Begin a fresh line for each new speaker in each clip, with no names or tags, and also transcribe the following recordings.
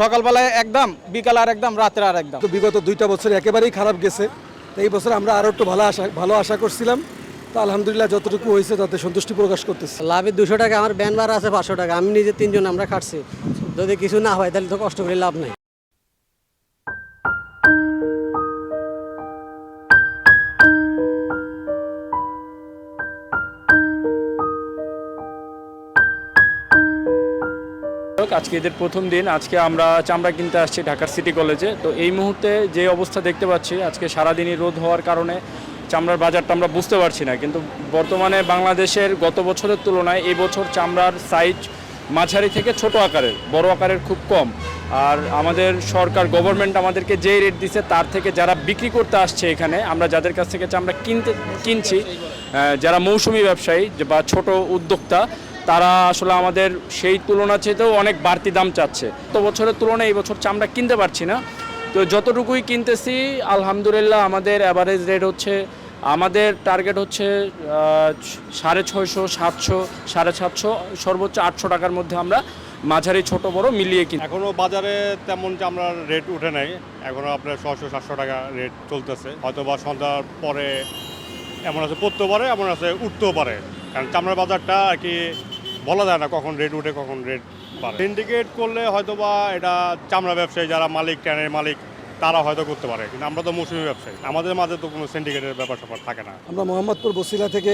সকালবেলায় একদম বিকাল আর একদম রাত্রে আর একদম।
তো বিগত দুইটা বছর একেবারেই খারাপ গেছে। তো এই বছর আমরা আরও একটু ভালো আশা ভালো আশা করছিলাম। তো আলহামদুলিল্লাহ যতটুকু হয়েছে তাতে সন্তুষ্টি প্রকাশ করতেছি।
লাভে দুশো টাকা আমার ব্যান ভাড়া আছে পাঁচশো টাকা। আমি নিজে তিনজন আমরা খাটছি। যদি কিছু না হয় তাহলে তো কষ্ট করে লাভ নেই।
আজকে এদের প্রথম দিন। আজকে আমরা চামড়া কিনতে আসছি ঢাকার সিটি কলেজে। তো এই মুহূর্তে যে অবস্থা দেখতে পাচ্ছি, আজকে সারাদিনই রোদ হওয়ার কারণে চামড়ার বাজারটা আমরা বুঝতে পারছি না। কিন্তু বর্তমানে বাংলাদেশের গত বছরের তুলনায় এই বছর চামড়ার সাইজ মাঝারি থেকে ছোট আকারের, বড় আকারের খুব কম। আর আমাদের সরকার গভর্নমেন্ট আমাদেরকে যেই রেট দিছে, তার থেকে যারা বিক্রি করতে আসছে এখানে, আমরা যাদের কাছ থেকে চামড়া কিনতে কিনছি যারা মৌসুমি ব্যবসায়ী বা ছোট উদ্যোক্তা তারা আসলে আমাদের সেই তুলনা চেয়েতেও অনেক বাড়তি দাম চাচ্ছে। তো বছরের তুলনায় এই বছর চামড়া কিনতে পারছি না। তো যতটুকুই কিনতেছি, আলহামদুলিল্লাহ আমাদের অ্যাভারেজ রেট হচ্ছে, আমাদের টার্গেট হচ্ছে সাড়ে ছয়শো, সাতশো, সাড়ে সাতশো, সর্বোচ্চ আটশো টাকার মধ্যে আমরা মাঝারি ছোট বড় মিলিয়ে কিনি
এখনও বাজারে তেমন চামড়ার রেট উঠে নাই। এখনও আপনার ছশো সাতশো টাকা রেট চলতেছে। হয়তো বা সন্ধ্যার পরে এমন আছে, পড়তেও পারে, এমন আছে, উঠতেও পারে। কারণ চামড়ার বাজারটা আর কি বলা যায় না কখন রেট উঠে, কখন রেট পারে সিন্ডিকেট করলে হয়তো বা এটা চামড়া ব্যবসায়ী যারা মালিক, ট্যানের মালিক, তারা হয়তো করতে পারে। কিন্তু আমরা তো মৌসুমি ব্যবসায়ী। আমাদের মাঝে তো কোনো সিন্ডিকেটের ব্যাপার স্যাপার থাকে না।
আমরা মোহাম্মদপুর বসিলা থেকে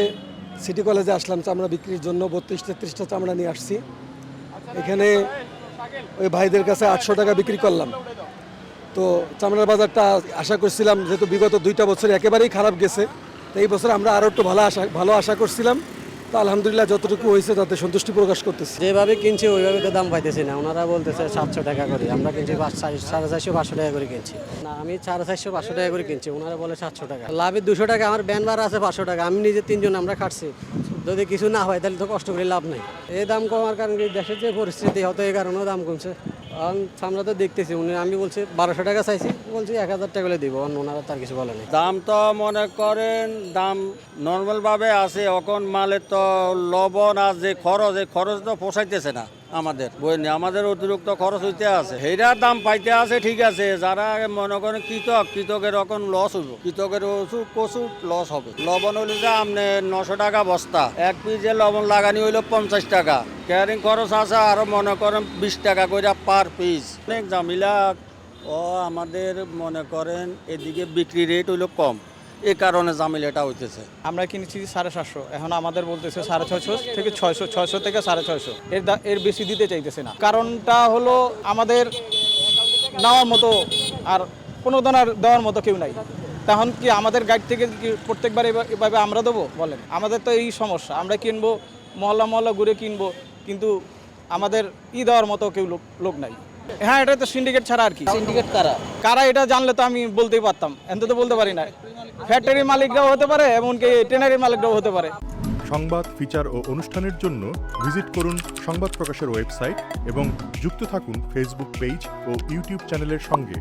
সিটি কলেজে আসলাম, চামড়া বিক্রির জন্য বত্রিশ তেত্রিশটা চামড়া নিয়ে আসছি। এখানে ওই ভাইদের কাছে আটশো টাকা বিক্রি করলাম। তো চামড়ার বাজারটা আশা করছিলাম, যেহেতু বিগত দুইটা বছর একেবারেই খারাপ গেছে, তো এই বছর আমরা আরও একটু ভালো আশা ভালো আশা করছিলাম। তো আলহামদুলিল্লাহ যতটুকু হয়েছে তাতে সন্তুষ্টি প্রকাশ করতেছি।
যেভাবে কিনছি, ওইভাবে তো দাম পাইতেছি না। ওনারা বলতেছে সাতশো টাকা করে। আমরা কিনছি সাড়ে চারশো, পাঁচশো টাকা করে কিনছি। না, আমি সাড়ে চারশো, পাঁচশো টাকা করে কিনছি। ওনারা বলে সাতশো টাকা। লাভে দুশো টাকা, আমার ব্যান ভাড়া আছে পাঁচশো টাকা। আমি নিজে তিনজন আমরা খাটছি। যদি কিছু না হয় তাহলে তো কষ্ট করে লাভ নেই। এই দাম কমার কারণে দেশের যে পরিস্থিতি, হয়তো এই কারণেও দাম কমছে। আমরা তো দেখতেছি, উনি, আমি বলছি, বারোশো টাকা চাইছি। বলছি, এক হাজার টাকা করে দিব ওনারা তার কিছু বলেনি
দাম তো মনে করেন, দাম নর্মালভাবে আছে এখন মালের তো লবণ আর যে খরচ, এই খরচ তো পোষাইতেছে না। আমাদের। বইনি আমাদের অতিরিক্ত খরচ হইতে আছে। সেইটার দাম পাইতে আছে, ঠিক আছে। যারা মনে করেন কৃতক, কৃতকের এখন লস হইব। কৃতকের ওষুধ প্রচুর লস হবে। লবণ হইলে যে আপনি নশো টাকা বস্তা। এক পিসে লবণ লাগানি হইল পঞ্চাশ টাকা। ক্যারিং খরচ আছে আরও মনে করেন বিশ টাকা করে পার পিস অনেক জামিলা ও আমাদের মনে করেন এদিকে বিক্রি রেট হইল কম। এই কারণে জামিলাটা হইতেছে।
আমরা কিনেছি সাড়ে সাতশো। এখন আমাদের বলতেছে সাড়ে ছয়শো থেকে ছয়শো ছয়শো থেকে সাড়ে ছয়শো। এর এর বেশি দিতে চাইতেছে না। কারণটা হলো আমাদের নেওয়ার মতো আর কোনো ধরনের দেওয়ার মতো কেউ নাই। তখন কি আমাদের গাইড থেকে কি প্রত্যেকবার এভাবে আমরা দেবো? বলেন। আমাদের তো এই সমস্যা। আমরা কিনবো, মহল্লা মহল্লা ঘুরে কিনবো, কিন্তু আমাদের ই দেওয়ার মতো কেউ লোক লোক নাই। হ্যাঁ এটা তো সিন্ডিকেট ছাড়া আর কি।
সিন্ডিকেট কারা?
কারা এটা জানলে তো আমি বলতেই পারতাম। এত তো বলতে পারি না। ফ্যাক্টরির মালিকরাও হতে পারে এমনকি ট্রেনারির মালিকরাও হতে পারে।
সংবাদ ফিচার ও অনুষ্ঠানের জন্য ভিজিট করুন সংবাদ প্রকাশের ওয়েবসাইট এবং যুক্ত থাকুন ফেসবুক পেজ ও ইউটিউব চ্যানেলের সঙ্গে।